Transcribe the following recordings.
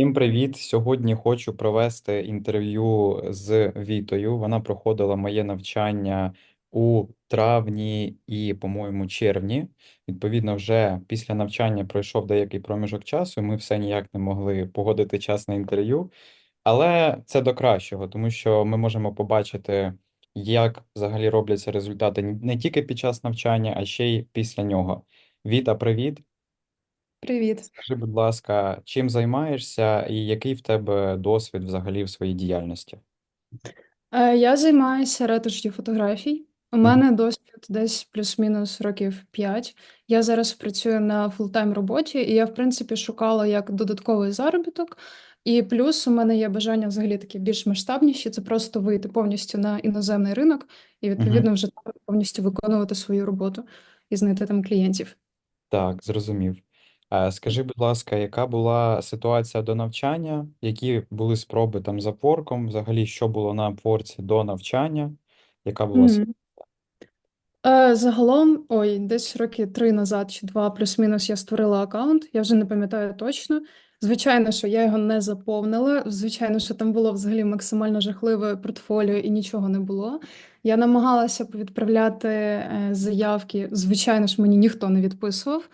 Всім привіт! Сьогодні хочу провести інтерв'ю з Вітою. Вона проходила моє навчання у травні і, по-моєму, червні. Відповідно, вже після навчання пройшов деякий проміжок часу. і Ми все ніяк не могли погодити час на інтерв'ю, але це до кращого, тому що ми можемо побачити, як взагалі робляться результати не тільки під час навчання, а ще й після нього. Віта, привіт! Привіт. Скажи, будь ласка, чим займаєшся і який в тебе досвід взагалі в своїй діяльності? Е, Я займаюся ретушью фотографій. У Мгм. мене досвід десь плюс-мінус років 5. Я зараз працюю на фултайм роботі, і я, в принципі, шукала як додатковий заробіток. І плюс у мене є бажання взагалі такі більш масштабніші. Це просто вийти повністю на іноземний ринок і Мгм. відповідно вже там повністю виконувати свою роботу і знайти там клієнтів. Так, зрозумів. Е, Скажи, будь ласка, яка була ситуація до навчання? Які були спроби там з Upwork? Взагалі, що було на Upwork до навчання? Яка була Мгм. Е, Загалом, ой, десь роки три назад чи два, плюс-мінус, я створила аккаунт. Я вже не пам'ятаю точно. Звичайно, що я його не заповнила. Звичайно, що там було взагалі максимально жахливе портфоліо і нічого не було. Я намагалася відправляти е, заявки. Звичайно ж, мені ніхто не відписував.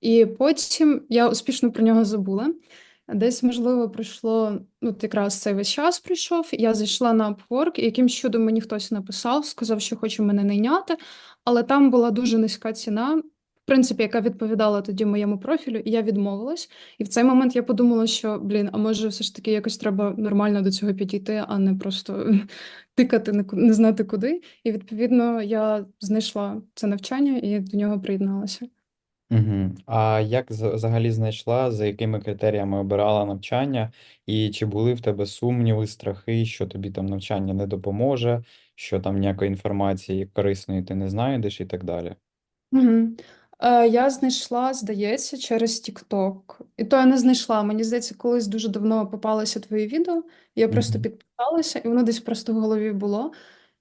І потім я успішно про нього забула. Десь, можливо, пройшло, ну, от якраз цей весь час прийшов. Я зайшла на Upwork, і якимсь чудом мені хтось написав, сказав, що хоче мене найняти, але там була дуже низька ціна, в принципі, яка відповідала тоді моєму профілю, і я відмовилась. І в цей момент я подумала, що блін, а може, все ж таки якось треба нормально до цього підійти, а не просто тикати не знати куди. І відповідно я знайшла це навчання і до нього приєдналася. Угу. А як з- взагалі знайшла, за якими критеріями обирала навчання, і чи були в тебе сумніви, страхи, що тобі там навчання не допоможе, що там ніякої інформації корисної ти не знайдеш і так далі? Угу. Е, я знайшла, здається, через TikTok. І то я не знайшла. Мені здається, колись дуже давно попалося твоє відео. Я просто підписалася, і воно десь просто в голові було.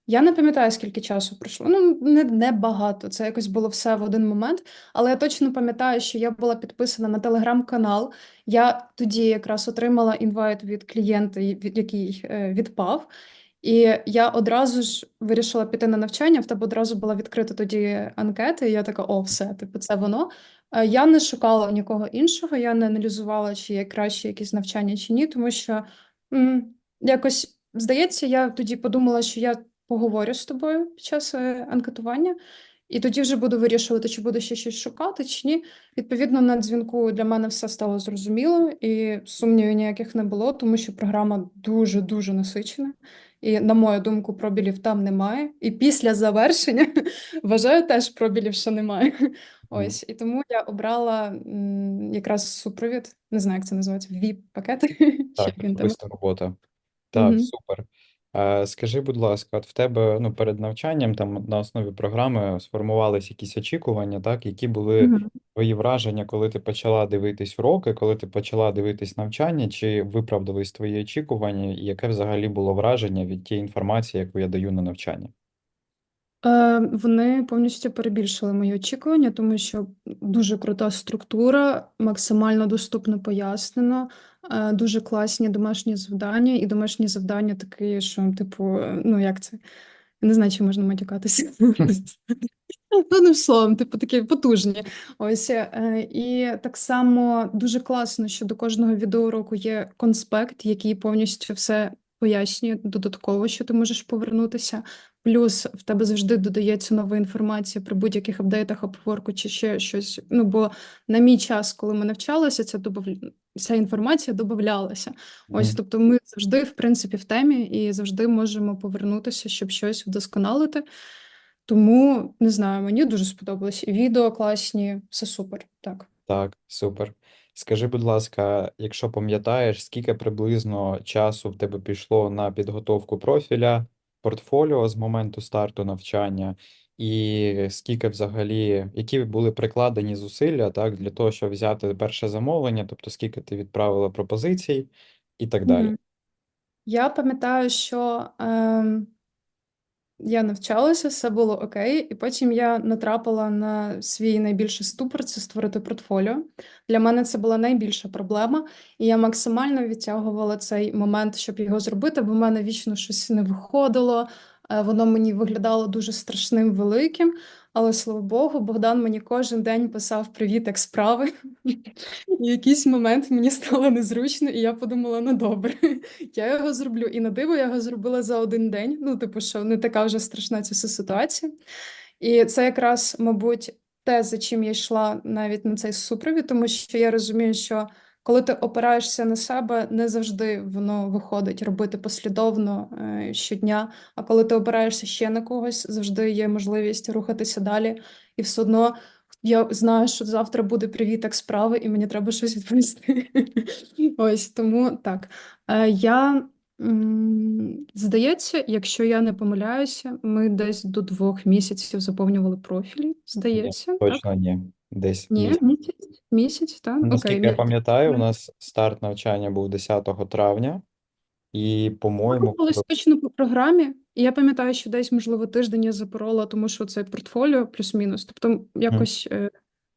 Я не пам'ятаю, скільки часу пройшло. Ну, не, не багато. Це якось було все в один момент. Але я точно пам'ятаю, що я була підписана на телеграм-канал. Я тоді якраз отримала інвайт від клієнта, який е, відпав. І я одразу ж вирішила піти на навчання. В тебе одразу була відкрита тоді анкета, і я така: о, все, типу, це воно. Е, Я не шукала нікого іншого, я не аналізувала, чи є краще якісь навчання чи ні, тому що м, якось здається, я тоді подумала, що я поговорю з тобою під час е, анкетування, і тоді вже буду вирішувати, чи буду ще щось шукати, чи ні. Відповідно, на дзвінку для мене все стало зрозуміло, і сумнівів ніяких не було, тому що програма дуже дуже насичена. І, на мою думку, пробілів там немає. І після завершення вважаю теж пробілів, що немає. Ось, і тому я обрала якраз супровід, не знаю, як це називається, VIP-пакет, Так, особиста робота. Так, Угу. супер. Е, Скажи, будь ласка, от в тебе ну, перед навчанням там на основі програми сформувались якісь очікування, так? Які були твої враження, коли ти почала дивитись уроки, коли ти почала дивитись навчання, чи виправдались твої очікування, і яке взагалі було враження від тієї інформації, яку я даю на навчання? Е, вони повністю перебільшили мої очікування, тому що дуже крута структура, максимально доступно пояснено, е, дуже класні домашні завдання, і домашні завдання такі, що, типу, ну як це? Не знаю, чи можна матюкатися. Ну, Одним словом, типу, такі потужні. Ось е, і так само дуже класно, що до кожного відеоуроку є конспект, який повністю все пояснює додатково, що ти можеш повернутися. Плюс в тебе завжди додається нова інформація при будь-яких апдейтах Upwork чи ще щось. Ну бо на мій час, коли ми навчалися, ця добав... ця інформація додавалася. Ось, тобто, ми завжди, в принципі, в темі і завжди можемо повернутися, щоб щось вдосконалити. Тому не знаю, мені дуже сподобалось. І відео класні, все супер. Так. Так, супер. Скажи, будь ласка, якщо пам'ятаєш, скільки приблизно часу в тебе пішло на підготовку профіля, портфоліо з моменту старту навчання, і скільки взагалі, які були прикладені зусилля, так, для того, щоб взяти перше замовлення, тобто скільки ти відправила пропозицій і так далі. Я пам'ятаю, що ем, я навчалася, все було окей, і потім я натрапила на свій найбільший ступор це створити портфоліо. Для мене це була найбільша проблема, і я максимально відтягувала цей момент, щоб його зробити, бо в мене вічно щось не виходило. Е, Воно мені виглядало дуже страшним великим, але слава Богу, Богдан мені кожен день писав Привіт, як справи. І якийсь момент мені стало незручно, і я подумала: ну добре, я його зроблю. І на диво я його зробила за один день. Ну, типу, що не така вже страшна ця ситуація. І це якраз, мабуть, те, за чим я йшла навіть на цей супровід, тому що я розумію, що коли ти опираєшся на себе, не завжди воно виходить робити послідовно е, щодня. А коли ти опираєшся ще на когось, завжди є можливість рухатися далі. І все одно я знаю, що завтра буде привіт, як справи, і мені треба щось відповісти. Ось тому так. Е, Я здається, якщо я не помиляюся, ми десь до двох місяців заповнювали профілі. Ні, Здається, так? точно ні. Десь Ні, місяць. Місяць, так? Окей, я пам'ятаю, у нас старт навчання був 10 травня, і, по-моєму, Рухались точно по програмі. І я пам'ятаю, що десь, можливо, тиждень я запорола, тому що це портфоліо плюс-мінус. Тобто, якось, е,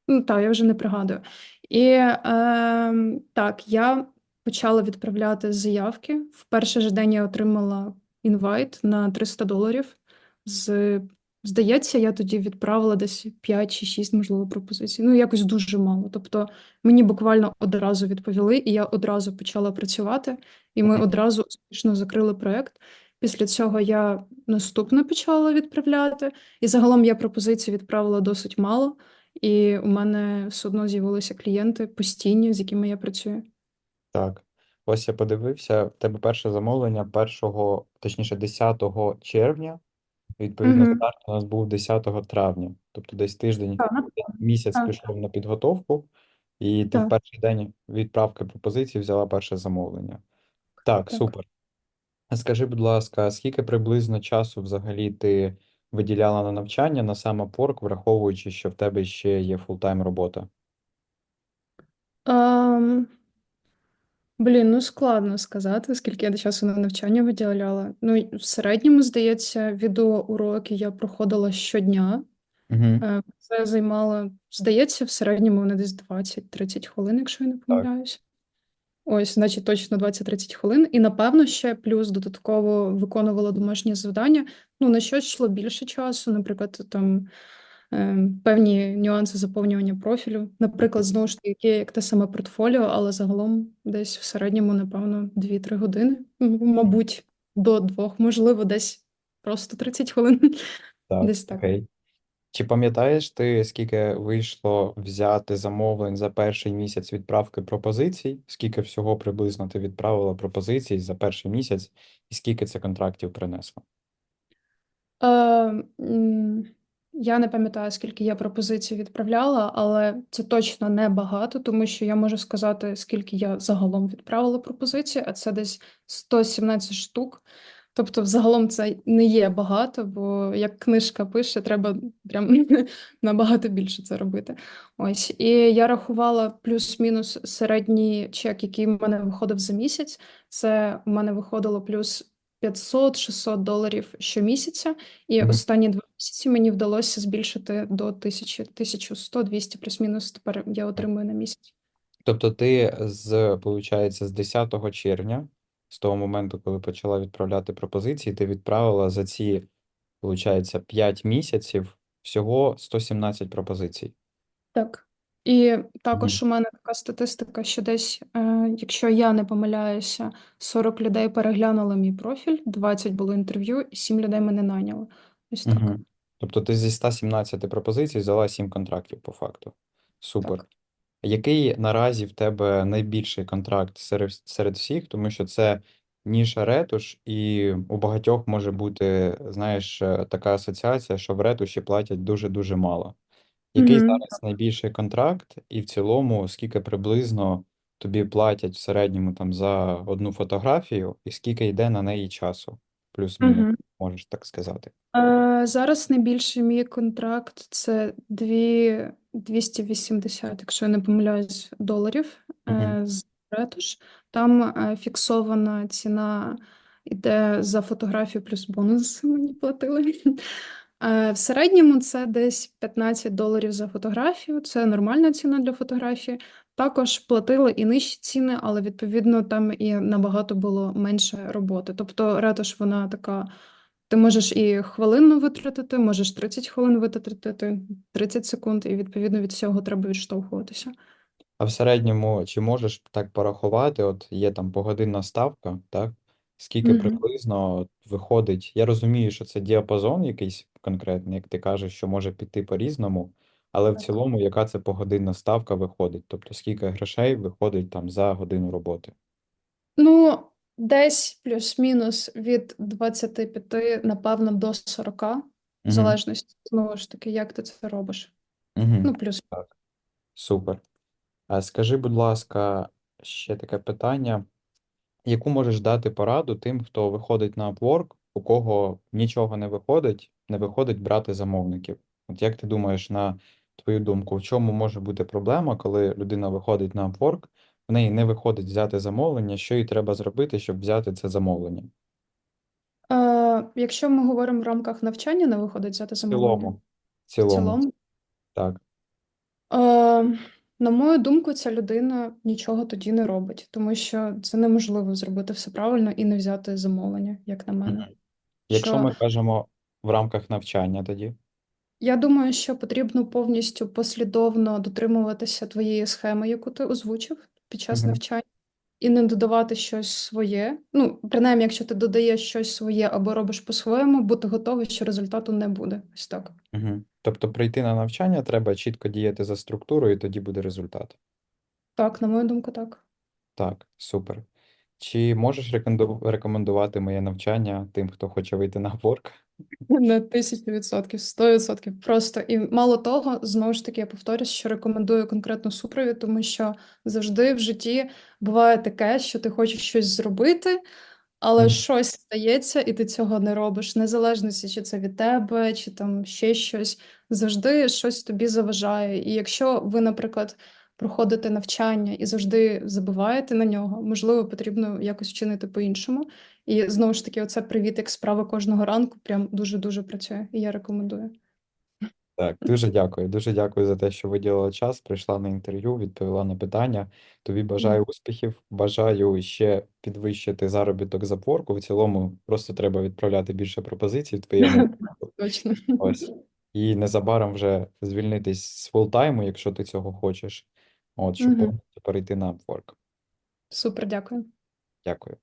ну так, я вже не пригадую. І е, так, я почала відправляти заявки. В перший же день я отримала інвайт на 300 доларів. З, здається, я тоді відправила десь 5 чи 6, можливо, пропозицій. Ну, якось дуже мало. Тобто, мені буквально одразу відповіли, і я одразу почала працювати. І ми одразу успішно закрили проект. Після цього я наступне почала відправляти, і загалом я пропозицій відправила досить мало, і у мене все одно з'явилися клієнти постійні, з якими я працюю. Так, ось я подивився, в тебе перше замовлення 1, точніше 10 червня, відповідно, Угу. старт у нас був 10 травня, тобто десь тиждень, Так, місяць так, пішов на підготовку, і ти в так, перший день відправки пропозицій взяла перше замовлення. Так, так. супер. А Скажи, будь ласка, скільки приблизно часу взагалі ти виділяла на навчання на сам Upwork, враховуючи, що в тебе ще є фултайм робота? Ем, блін, ну складно сказати, скільки я до часу на навчання виділяла. Ну, в середньому, здається, відеоуроки я проходила щодня. Угу. Е, Це займало, здається, в середньому вони десь 20-30 хвилин, якщо я не Так. помиляюсь. Ось, значить, точно 20-30 хвилин. І напевно ще плюс додатково виконувала домашні завдання. Ну, на що йшло більше часу, наприклад, там певні нюанси заповнювання профілю. Наприклад, знову ж таки, як те саме портфоліо, але загалом десь в середньому, напевно, 2-3 години. Мабуть, до двох, можливо, десь просто 30 хвилин. Так, Десь так. окей. Чи пам'ятаєш ти, скільки вийшло взяти замовлень за перший місяць відправки пропозицій? Скільки всього приблизно ти відправила пропозицій за перший місяць, і скільки це контрактів принесло? Е, я не пам'ятаю, скільки я пропозицій відправляла, але це точно не багато, тому що я можу сказати, скільки я загалом відправила пропозицій, а це десь 117 штук. Тобто, взагалом це не є багато, бо як книжка пише, треба прям набагато більше це робити. Ось, і я рахувала плюс-мінус середній чек, який в мене виходив за місяць. Це у мене виходило плюс 500-600 доларів щомісяця, і Мгм. останні два місяці мені вдалося збільшити до 1000, 1100-200 плюс-мінус. Тепер я отримую на місяць. Тобто ти з, получається, з 10 червня, з того моменту, коли почала відправляти пропозиції, ти відправила за ці, получається, 5 місяців всього 117 пропозицій. Так. І Мгм. також у мене така статистика, що десь, е, якщо я не помиляюся, 40 людей переглянули мій профіль, 20 було інтерв'ю, і 7 людей мене найняли. Ось так. Угу. Тобто ти зі 117 пропозицій взяла 7 контрактів по факту. Супер. Так. Який наразі в тебе найбільший контракт серед, серед всіх, тому що це ніша ретуш, і у багатьох може бути, знаєш, е, така асоціація, що в ретуші платять дуже-дуже мало. Який зараз найбільший контракт, і в цілому, скільки приблизно тобі платять в середньому там за одну фотографію, і скільки йде на неї часу? Плюс-мінус, Угу. можеш так сказати. Е, зараз найбільший мій контракт це 2, 280, якщо я не помиляюсь, доларів е, з ретуш. Там е, фіксована ціна і де за фотографію плюс бонус мені платили. Е, В середньому це десь 15 доларів за фотографію. Це нормальна ціна для фотографії. Також платили і нижчі ціни, але відповідно там і набагато було менше роботи. Тобто ретуш вона така. Ти можеш і хвилину витратити, можеш 30 хвилин витратити, 30 секунд, і відповідно від цього треба відштовхуватися. А в середньому, чи можеш так порахувати? От є там погодинна ставка, так? Скільки Мгм. приблизно виходить? Я розумію, що це діапазон якийсь конкретний, як ти кажеш, що може піти по-різному, але в Так. цілому, яка це погодинна ставка виходить? Тобто скільки грошей виходить там за годину роботи? Ну, десь плюс-мінус від 25, напевно, до 40, в Угу. залежності, знову ж таки, як ти це робиш. Угу. Ну, плюс. Так, супер. А скажи, будь ласка, ще таке питання. Яку можеш дати пораду тим, хто виходить на Upwork, у кого нічого не виходить, не виходить брати замовників? От як ти думаєш, на твою думку, в чому може бути проблема, коли людина виходить на Upwork, в неї не виходить взяти замовлення, що їй треба зробити, щоб взяти це замовлення? Е, якщо ми говоримо в рамках навчання, не виходить взяти В замовлення. цілому, в В цілому, цілому, так. е, на мою думку, ця людина нічого тоді не робить, тому що це неможливо зробити все правильно і не взяти замовлення, як на мене. Якщо Що ми кажемо в рамках навчання тоді. Я думаю, що потрібно повністю послідовно дотримуватися твоєї схеми, яку ти озвучив під час угу. навчання, і не додавати щось своє. Ну, принаймні, якщо ти додаєш щось своє або робиш по-своєму, бути готовий, що результату не буде. Ось так. Мгм. Тобто прийти на навчання, треба чітко діяти за структурою, і тоді буде результат. Так, на мою думку, так. Так, супер. Чи можеш рекомендувати моє навчання тим, хто хоче вийти на Upwork? На тисячу відсотків, сто відсотків. Просто і мало того, знову ж таки, я повторюсь, що рекомендую конкретну супровід, тому що завжди в житті буває таке, що ти хочеш щось зробити, але щось стається, і ти цього не робиш. Незалежно, чи це від тебе, чи там ще щось. Завжди щось тобі заважає. І якщо ви, наприклад, проходите навчання і завжди забуваєте на нього, можливо, потрібно якось вчинити по-іншому. І знову ж таки, оце привіт, як справа кожного ранку, прям дуже-дуже працює, і я рекомендую. Так, дуже дякую. Дуже дякую за те, що виділила час, прийшла на інтерв'ю, відповіла на питання. Тобі бажаю успіхів, бажаю ще підвищити заробіток з Upwork. В цілому просто треба відправляти більше пропозицій в твоєму. Точно. Ось. І незабаром вже звільнитись з фултайму, якщо ти цього хочеш. От, щоб повністю перейти на Upwork. Супер, дякую. Дякую.